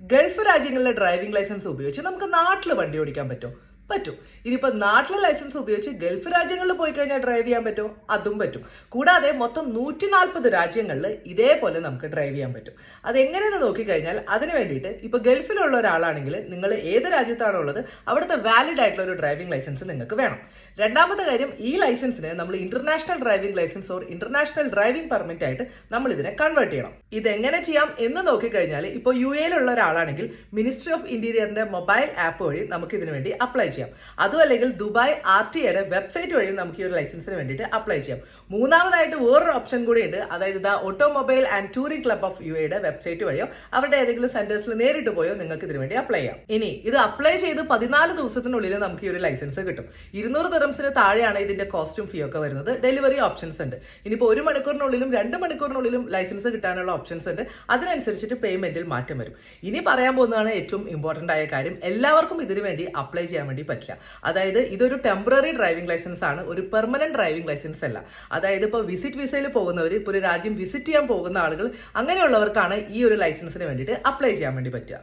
Gulf രാജ്യങ്ങളിലെ driving licence ഉപയോഗിച്ച് നമുക്ക് നാട്ടിൽ വണ്ടി ഓടിക്കാൻ പറ്റും. പറ്റും. ഇനിയിപ്പോൾ നാട്ടിലെ ലൈസൻസ് ഉപയോഗിച്ച് ഗൾഫ് രാജ്യങ്ങളിൽ പോയി കഴിഞ്ഞാൽ ഡ്രൈവ് ചെയ്യാൻ പറ്റും? അതും പറ്റും. കൂടാതെ മൊത്തം നൂറ്റി നാൽപ്പത് രാജ്യങ്ങളിൽ ഇതേപോലെ നമുക്ക് ഡ്രൈവ് ചെയ്യാൻ പറ്റും. അതെങ്ങനെയെന്ന് നോക്കിക്കഴിഞ്ഞാൽ അതിന് വേണ്ടിയിട്ട് ഇപ്പോൾ ഗൾഫിലുള്ള ഒരാളാണെങ്കിൽ നിങ്ങൾ ഏത് രാജ്യത്താണോ ഉള്ളത് അവിടുത്തെ വാലിഡ് ആയിട്ടുള്ള ഒരു ഡ്രൈവിംഗ് ലൈസൻസ് നിങ്ങൾക്ക് വേണം. രണ്ടാമത്തെ കാര്യം ഈ ലൈസൻസിന് നമ്മൾ international driving license or international driving permit ആയിട്ട് നമ്മൾ ഇതിനെ കൺവേർട്ട് ചെയ്യണം. ഇതെങ്ങനെ ചെയ്യാം എന്ന് നോക്കിക്കഴിഞ്ഞാൽ ഇപ്പോൾ യു എയിലുള്ള ഒരാളാണെങ്കിൽ മിനിസ്ട്രി ഓഫ് ഇന്റീരിയറിന്റെ മൊബൈൽ ആപ്പ് വഴി നമുക്ക് ഇതിനു വേണ്ടി അപ്ലൈ ചെയ്യാം. അതും അല്ലെങ്കിൽ ദുബായ് ആർ ടി ഐയുടെ വെബ്സൈറ്റ് വഴി നമുക്ക് ഈ ഒരു ലൈസൻസിന് വേണ്ടിയിട്ട് അപ്ലൈ ചെയ്യാം. മൂന്നാമതായിട്ട് വേറൊരു ഓപ്ഷൻ കൂടി ഉണ്ട്. അതായത് the automobile and touring club of U എയുടെ വെബ്സൈറ്റ് വഴിയോ അവരുടെ ഏതെങ്കിലും സെന്റേഴ്സിൽ നേരിട്ട് പോയോ നിങ്ങൾക്ക് ഇതിന് വേണ്ടി അപ്ലൈ ചെയ്യാം. ഇനി ഇത് അപ്ലൈ ചെയ്ത് പതിനാല് ദിവസത്തിനുള്ളിൽ നമുക്ക് ഈ ഒരു ലൈസൻസ് കിട്ടും. ഇരുന്നൂറ് ദിറംസിന് താഴെയാണ് ഇതിന്റെ കോസ്റ്റും ഫീ ഒക്കെ വരുന്നത്. ഡെലിവറി ഓപ്ഷൻസ് ഉണ്ട്. ഇനിയിപ്പോൾ ഒരു മണിക്കൂറിനുള്ളിലും രണ്ട് മണിക്കൂറിനുള്ളിലും ലൈസൻസ് കിട്ടാനുള്ള ഓപ്ഷൻസ് ഉണ്ട്. അതിനനുസരിച്ചിട്ട് പേയ്മെന്റിൽ മാറ്റം വരും. ഇനി പറയാൻ പോകുന്നതാണ് ഏറ്റവും ഇമ്പോർട്ടന്റ് ആയ കാര്യം. എല്ലാവർക്കും ഇതിനു വേണ്ടി അപ്ലൈ ചെയ്യാൻ വേണ്ടി പറ്റില്ല. അതായത് ഇതൊരു ടെമ്പററി ഡ്രൈവിംഗ് ലൈസൻസ് ആണ്. ഒരു പെർമനന്റ് ഡ്രൈവിംഗ് ലൈസൻസ് അല്ല. അതായത് ഇപ്പോൾ വിസിറ്റ് വിസയിൽ പോകുന്നവർ ഇപ്പോൾ ഒരു രാജ്യം വിസിറ്റ് ചെയ്യാൻ പോകുന്ന ആളുകൾ അങ്ങനെയുള്ളവർക്കാണ് ഈ ഒരു ലൈസൻസിന് വേണ്ടിയിട്ട് അപ്ലൈ ചെയ്യാൻ വേണ്ടി പറ്റുക.